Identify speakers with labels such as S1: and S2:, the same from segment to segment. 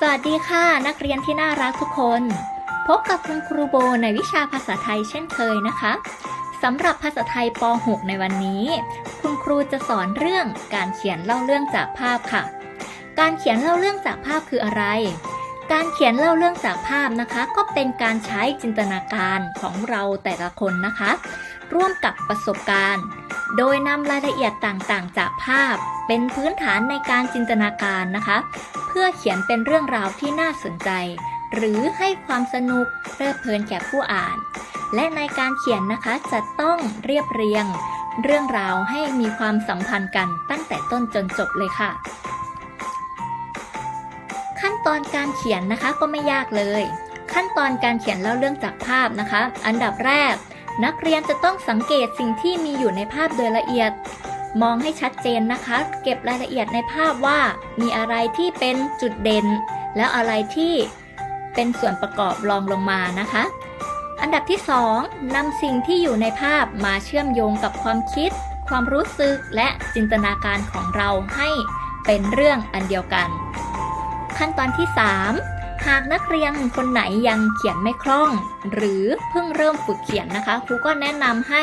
S1: สวัสดีค่ะ นักเรียนที่น่ารักทุกคน พบกับคุณครูโบในวิชาภาษาไทยเช่นเคยนะคะสำหรับภาษาไทยป .6 ในวันนี้ คุณครูจะสอนเรื่องการเขียนเล่าเรื่องจากภาพค่ะ การเขียนเล่าเรื่องจากภาพคืออะไร การเขียนเล่าเรื่องจากภาพนะคะ ก็เป็นการใช้จินตนาการของเราแต่ละคนนะคะ ร่วมกับประสบการณ์ โดยนำรายละเอียดต่างๆ จากภาพเป็นพื้นฐานในการจินตนาการนะคะ เพื่อเขียนเป็นเรื่องราวที่น่าสนใจ หรือให้ความสนุกเพลิดเพลินแก่ผู้อ่าน และในการเขียนนะคะจะต้องเรียบเรียง เรื่องราวให้มีความสัมพันธ์กันตั้งแต่ต้นจนจบเลยค่ะ ขั้นตอนการเขียนนะคะก็ไม่ยากเลย ขั้นตอนการเขียนเล่าเรื่องจากภาพนะคะ อันดับแรก นักเรียนจะต้องสังเกตสิ่งที่มีอยู่ในภาพโดยละเอียด มองให้ชัดเจนนะคะ เก็บรายละเอียดในภาพว่ามีอะไรที่เป็นจุดเด่น แล้วอะไรที่เป็นส่วนประกอบรองลงมานะคะ อันดับที่ 2นำสิ่งที่อยู่ในภาพมาเชื่อมโยงกับความคิด ความรู้สึกและจินตนาการของเราให้เป็นเรื่องอันเดียวกัน ขั้นตอนที่ 3 หากนักเรียนคนไหนยังเขียนไม่คล่อง หรือเพิ่งเริ่มฝึกเขียนนะคะครูก็แนะนำให้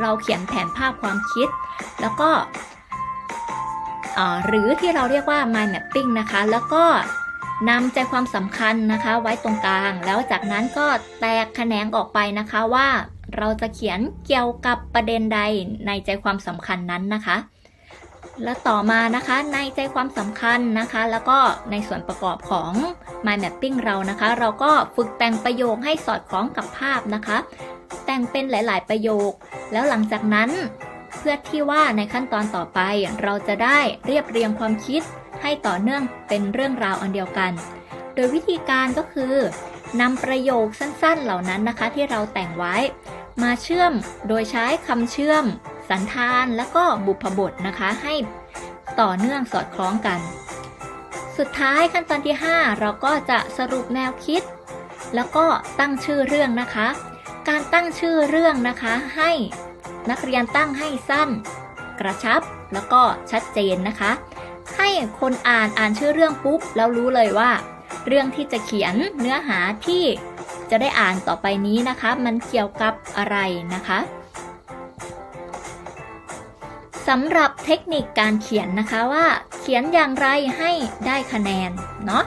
S1: เราเขียนแผนภาพความคิด แล้วก็หรือที่เราเรียกว่า mind mapping นะคะ แล้วก็นำใจความสำคัญนะคะไว้ตรงกลาง แล้วจากนั้นก็แตกแขนงออกไปนะคะว่าเราจะเขียนเกี่ยวกับประเด็นใดในใจความสำคัญนั้นนะคะ และต่อมานะคะในใจความสำคัญนะคะ แล้วก็ในส่วนประกอบของ mind mapping เรานะคะ เราก็ฝึกแต่งประโยคให้สอดคล้องกับภาพนะคะ แต่งเป็นหลาย ๆ ประโยค แล้วหลังจากนั้นเพื่อที่ว่าในขั้นตอนต่อไปเราจะได้เรียบเรียงความคิดให้ต่อเนื่องเป็นเรื่องราวอันเดียวกัน โดยวิธีการก็คือนำประโยคสั้นๆเหล่านั้นนะคะ ที่เราแต่งไว้ มาเชื่อมโดยใช้คำเชื่อม สันธานแล้วก็บุพบทนะคะให้ต่อเนื่องสอดคล้องกัน สุดท้ายขั้นตอนที่ 5 เราก็จะสรุปแนวคิด แล้วก็ตั้งชื่อเรื่องนะคะ การตั้งชื่อเรื่องนะคะให้นักเรียนตั้งให้สั้น กระชับแล้วก็ชัดเจนนะคะ ให้คนอ่านอ่านชื่อเรื่องปุ๊บแล้วรู้เลยว่า เรื่องที่จะเขียนเนื้อหาที่จะได้อ่านต่อไปนี้นะคะ มันเกี่ยวกับอะไรนะคะ สำหรับเทคนิคการเขียนนะคะว่า เขียนอย่างไรให้ได้คะแนนเนาะ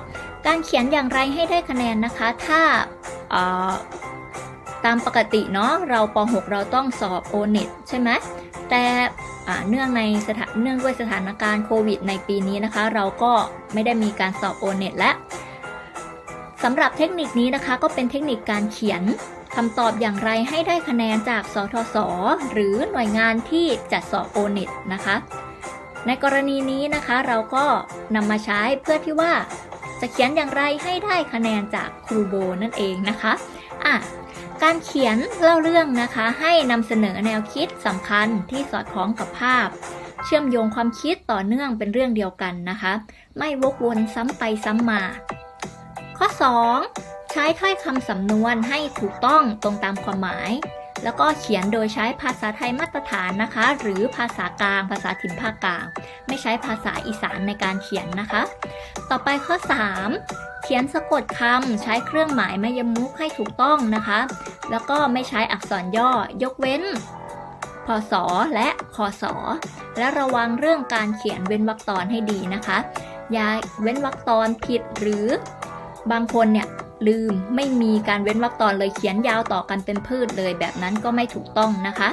S1: การเขียนอย่างไรให้ได้คะแนนนะคะ ถ้าตามปกติเนาะเราป .6 เราต้องสอบ o n e t ใช่ไหมแต่เนื่องในสถานเนื่องด้วยสถานการณ์โควิดในปีนี้นะคะ เราก็ไม่ได้มีการสอบ o n e t และสำหรับเทคนิคนี้นะคะก็เป็นเทคนิคการเขียน คำตอบอย่างไรให้ได้คะแนนจากสทศหรือหน่วยงานที่จัดสอบ o n e t นะคะ ในกรณีนี้นะคะเราก็นำมาใช้เพื่อที่ว่าจะเขียนอย่างไรให้ได้คะแนนจากครูโบนั่นเองนะคะอะการเขียนเล่าเรื่องนะคะ ให้นำเสนอแนวคิดสำคัญที่สอดคล้องกับภาพ เชื่อมโยงความคิดต่อเนื่องเป็นเรื่องเดียวกันนะคะ ไม่วกวนซ้ำไปซ้ำมา ข้อ 2 ใช้ถ้อยคำสำนวนให้ถูกต้องตรงตามความหมาย แล้วก็เขียนโดยใช้ภาษาไทยมาตรฐานนะคะ หรือภาษากลาง ภาษาถิ่นภาคกลาง ไม่ใช้ภาษาอีสานในการเขียนนะคะ ต่อไปข้อ 3เขียนสะกดคำใช้เครื่องหมายมายมุกให้ถูกต้องนะคะ แล้วก็ไม่ใช้อักษรย่อยกเว้น พศ และคศ และระวังเรื่องการเขียนเว้นวรรคตอนให้ดีนะคะ อย่าเว้นวรรคตอนผิดหรือบางคนเนี่ย ลืม ไม่มีการเว้นวรรคตอนเลยเขียนยาวต่อกันเป็นพืชเลย แบบนั้นก็ไม่ถูกต้องนะคะ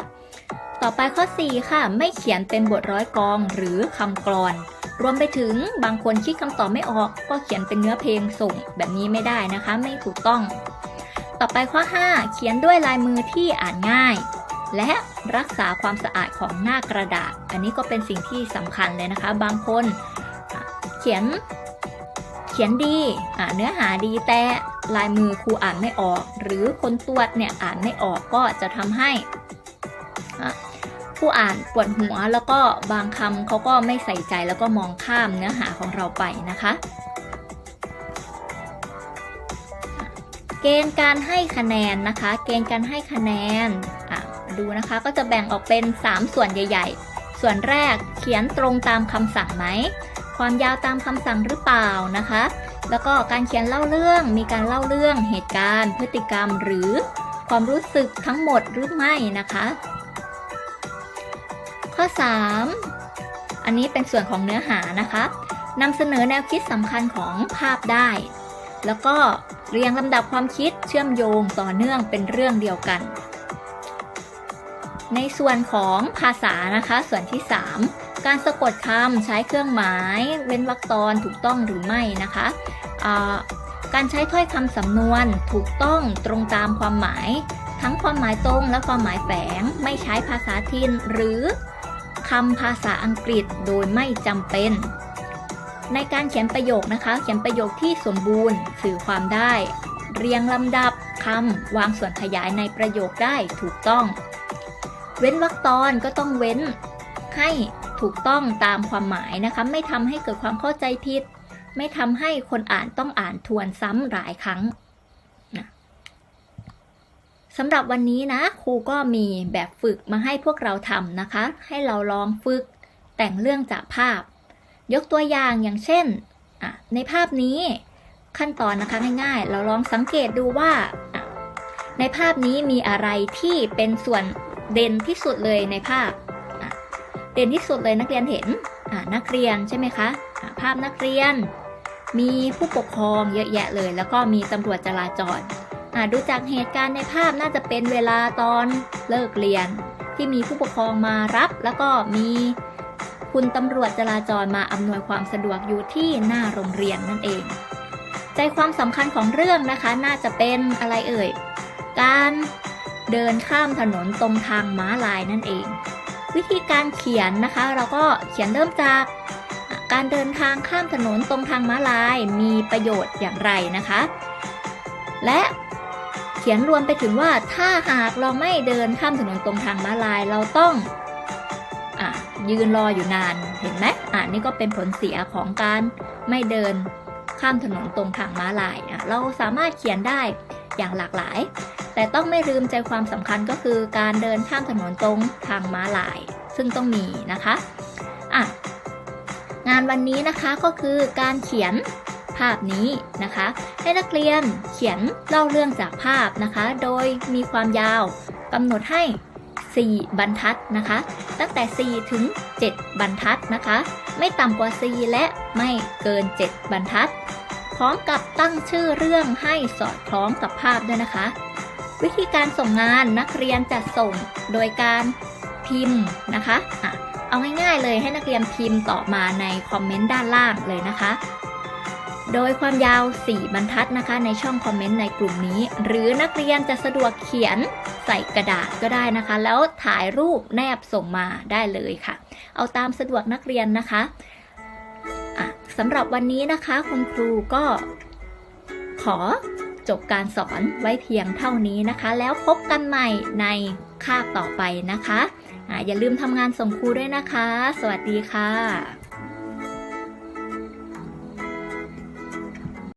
S1: ต่อไปข้อ 4 ค่ะ ไม่เขียนเป็นบทร้อยกรองหรือคำกรอน รวมไปถึงบางคนคิดคำตอบไม่ออก ก็เขียนเป็นเนื้อเพลงส่งแบบนี้ไม่ได้นะคะ ไม่ถูกต้อง ต่อไปข้อ 5 เขียนด้วยลายมือที่อ่านง่าย และรักษาความสะอาดของหน้ากระดาษ อันนี้ก็เป็นสิ่งที่สำคัญเลยนะคะ บางคนเขียนเขียนดีเนื้อหาดีแต่ ลายมือครูอ่านไม่ออก หรือคนตรวจเนี่ยอ่านไม่ออกก็จะทำให้ผู้อ่านปวดหัวแล้วก็บางคำเขาก็ไม่ใส่ใจแล้วก็มองข้ามเนื้อหาของเราไปนะคะ เกณฑ์การให้คะแนนนะคะ เกณฑ์การให้คะแนนดูนะคะก็จะแบ่งออกเป็น 3 ส่วนใหญ่ ๆ ส่วนแรกเขียนตรงตามคำสั่งไหม ความยาวตามคำสั่งหรือเปล่านะคะ แล้วก็การเขียนเล่าเรื่องมีการเล่าเรื่องเหตุการณ์ พฤติกรรมหรือความรู้สึกทั้งหมดหรือไม่นะคะ ข้อ 3 อันนี้เป็นส่วนของเนื้อหานะคะนำเสนอแนวคิดสำคัญของภาพได้ แล้วก็เรียงลำดับความคิดเชื่อมโยงต่อเนื่องเป็นเรื่องเดียวกัน ในส่วนของภาษานะคะ ส่วนที่ 3 การสะกดคำใช้เครื่องหมาย เว้นวรรคตอนถูกต้องหรือไม่นะคะ การใช้ถ้อยคำสำนวนถูกต้องตรงตามความหมาย ทั้งความหมายตรงและความหมายแฝง ไม่ใช้ภาษาถิ่นหรือคำภาษาอังกฤษโดยไม่จำเป็น ในการเขียนประโยคนะคะ เขียนประโยคที่สมบูรณ์สื่อความได้ เรียงลำดับคำวางส่วนขยายในประโยคได้ถูกต้อง เว้นวรรคตอนก็ต้องเว้นให้ถูกต้องตามความหมายนะคะ ไม่ทำให้เกิดความเข้าใจผิด ไม่ทำให้คนอ่านต้องอ่านทวนซ้ำหลายครั้งนะสำหรับวันนี้นะครูก็มีแบบฝึกมาให้พวกเราทำนะคะ ให้เราลองฝึกแต่งเรื่องจากภาพ ยกตัวอย่างอย่างเช่น ในภาพนี้ขั้นตอนนะคะง่ายๆ เราลองสังเกตดูว่า ในภาพนี้มีอะไรที่เป็นส่วนเด่นที่สุดเลยในภาพ เด่นที่สุดเลยนักเรียนเห็นนักเรียนใช่ไหมคะภาพนักเรียน มีผู้ปกครองเยอะแยะเลย แล้วก็มีตำรวจจราจรอะดูจากเหตุการณ์ในภาพน่าจะเป็นเวลาตอนเลิกเรียน ที่มีผู้ปกครองมารับ แล้วก็มีคุณตำรวจจราจรมาอำนวยความสะดวกอยู่ที่หน้าโรงเรียนนั่นเอง ใจความสำคัญของเรื่องนะคะ น่าจะเป็นอะไรเอ่ย การเดินข้ามถนนตรงทางม้าลายนั่นเอง วิธีการเขียนนะคะ เราก็เขียนเริ่มจาก การเดินทางข้ามถนนตรงทางม้าลายมีประโยชน์อย่างไรนะคะ และเขียนรวมไปถึงว่าถ้าหากเราไม่เดินข้ามถนนตรงทางม้าลายเราต้องอยืนรออยู่นานเห็นไหมอะนี่ก็เป็นผลเสียของการไม่เดินข้ามถนนตรงทางม้าลายอะเราสามารถเขียนได้อย่างหลากหลาย แต่ต้องไม่ลืมใจความสำคัญก็คือการเดินข้ามถนนตรงทางม้าลาย ซึ่งต้องมีนะคะอะ งานวันนี้นะคะก็คือการเขียนภาพนี้นะคะ ให้นักเรียนเขียนเล่าเรื่องจากภาพนะคะ โดยมีความยาวกำหนดให้ 4 บรรทัดนะคะ ตั้งแต่ 4 ถึง 7 บรรทัดนะคะ ไม่ต่ำกว่า 4 และไม่เกิน 7 บรรทัด พร้อมกับตั้งชื่อเรื่องให้สอดคล้องกับภาพด้วยนะคะ วิธีการส่งงานนักเรียนจะส่งโดยการพิมพ์นะคะ เอาง่ายๆเลยให้นักเรียนพิมพ์ต่อมาในคอมเมนต์ด้านล่างเลยนะคะ โดยความยาว 4 บรรทัดนะคะ ในช่องคอมเมนต์ในกลุ่มนี้ หรือนักเรียนจะสะดวกเขียนใส่กระดาษก็ได้นะคะ แล้วถ่ายรูปแนบส่งมาได้เลยค่ะ เอาตามสะดวกนักเรียนนะคะะสำหรับวันนี้นะคะคุณครูก็ขอจบการสอนไว้เพียงเท่านี้นะคะ แล้วพบกันใหม่ในคาบต่อไปนะคะ อย่าลืมทำงานส่งครูด้วยนะคะ สวัสดีค่ะ